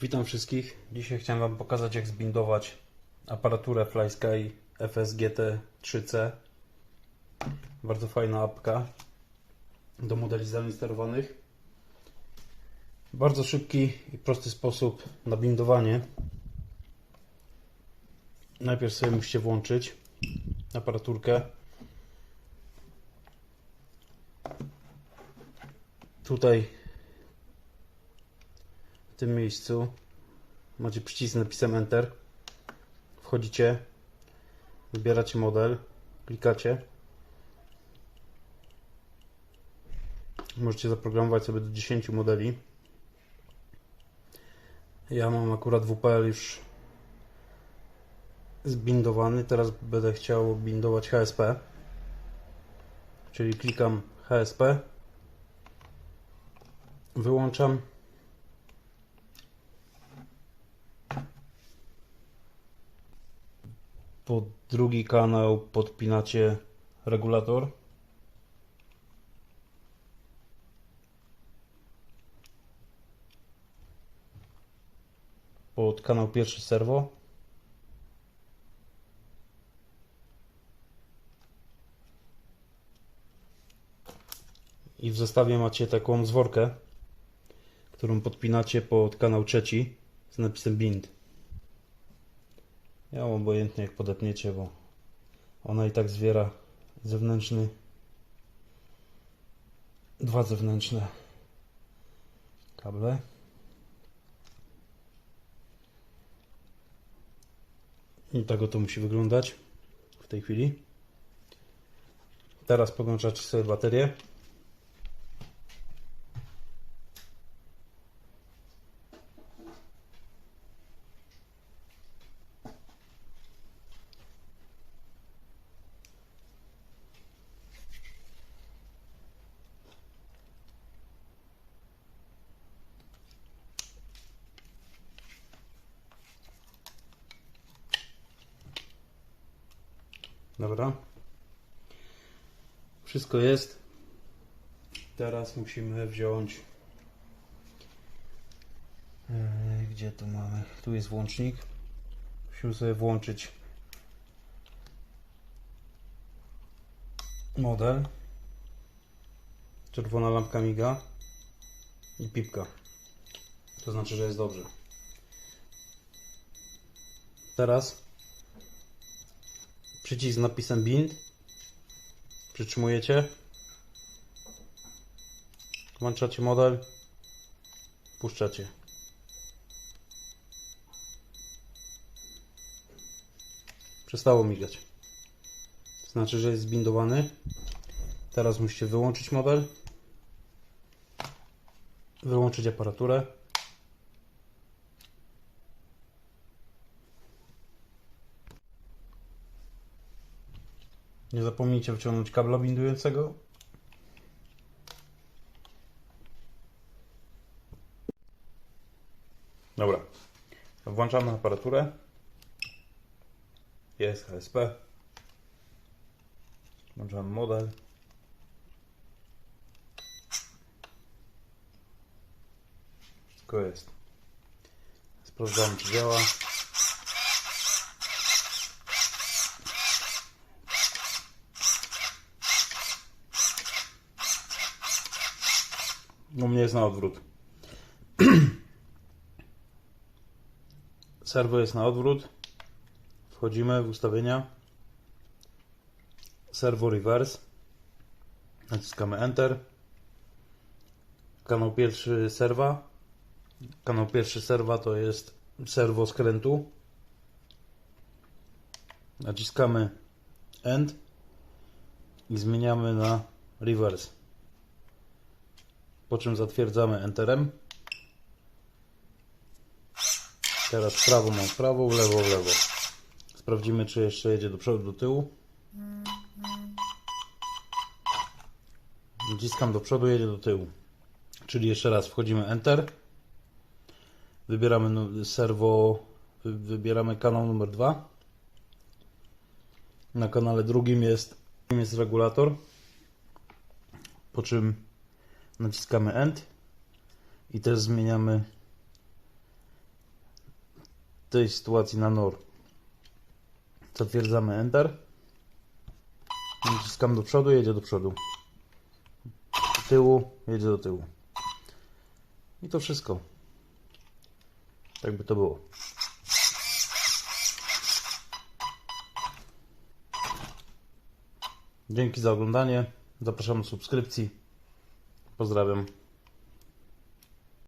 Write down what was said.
Witam wszystkich. Dzisiaj chciałem Wam pokazać jak zbindować aparaturę FlySky FSGT 3C. Bardzo fajna apka do modeli zdalnie sterowanych. Bardzo szybki i prosty sposób na bindowanie. Najpierw sobie musicie włączyć aparaturkę. Tutaj tym miejscu macie przycisk z napisem Enter. Wchodzicie, wybieracie model, klikacie. Możecie zaprogramować sobie do 10 modeli. Ja mam akurat WPL już zbindowany. Teraz będę chciał bindować HSP. Czyli klikam HSP. Wyłączam. Pod drugi kanał podpinacie regulator. Pod kanał pierwszy serwo. I w zestawie macie taką zworkę, którą podpinacie pod kanał trzeci z napisem bind. Mam obojętnie jak podepniecie, bo ona i tak zwiera zewnętrzny dwa zewnętrzne kable. I tak oto musi wyglądać w tej chwili. Teraz podłączacie sobie baterię. Dobra. Wszystko jest. Teraz musimy wziąć. Eee, Gdzie tu mamy? Tu jest włącznik. Musimy sobie włączyć model. Czerwona lampka miga i pipka. To znaczy, że jest dobrze. Teraz przycisk z napisem bind. Przytrzymujecie. Włączacie model. Puszczacie. Przestało migać. Znaczy, że jest zbindowany. Teraz musicie wyłączyć model. Wyłączyć aparaturę. Nie zapomnijcie wyciągnąć kabla bindującego. Dobra. Włączamy aparaturę. Jest HSP. Włączamy model. Wszystko jest. Sprawdzamy czy działa. U mnie jest na odwrót. Serwo jest na odwrót. Wchodzimy w ustawienia. Serwo reverse. Naciskamy Enter. Kanał pierwszy serwa. Kanał pierwszy serwa to jest serwo skrętu. Naciskamy End i zmieniamy na reverse po czym zatwierdzamy Enterem. Teraz w prawo mam w prawo, w lewo, w lewo. Sprawdzimy, czy jeszcze jedzie do przodu, do tyłu. Naciskam do przodu, jedzie do tyłu. Czyli jeszcze raz wchodzimy Enter. Wybieramy serwo, wy- wybieramy kanał numer 2. Na kanale drugim jest, jest regulator. Po czym naciskamy End i też zmieniamy tej sytuacji na NOR. Zatwierdzamy Enter. Naciskam do przodu, jedzie do przodu. Do tyłu, jedzie do tyłu. I to wszystko. Tak by to było. Dzięki za oglądanie. Zapraszam do subskrypcji. Pozdrawiam.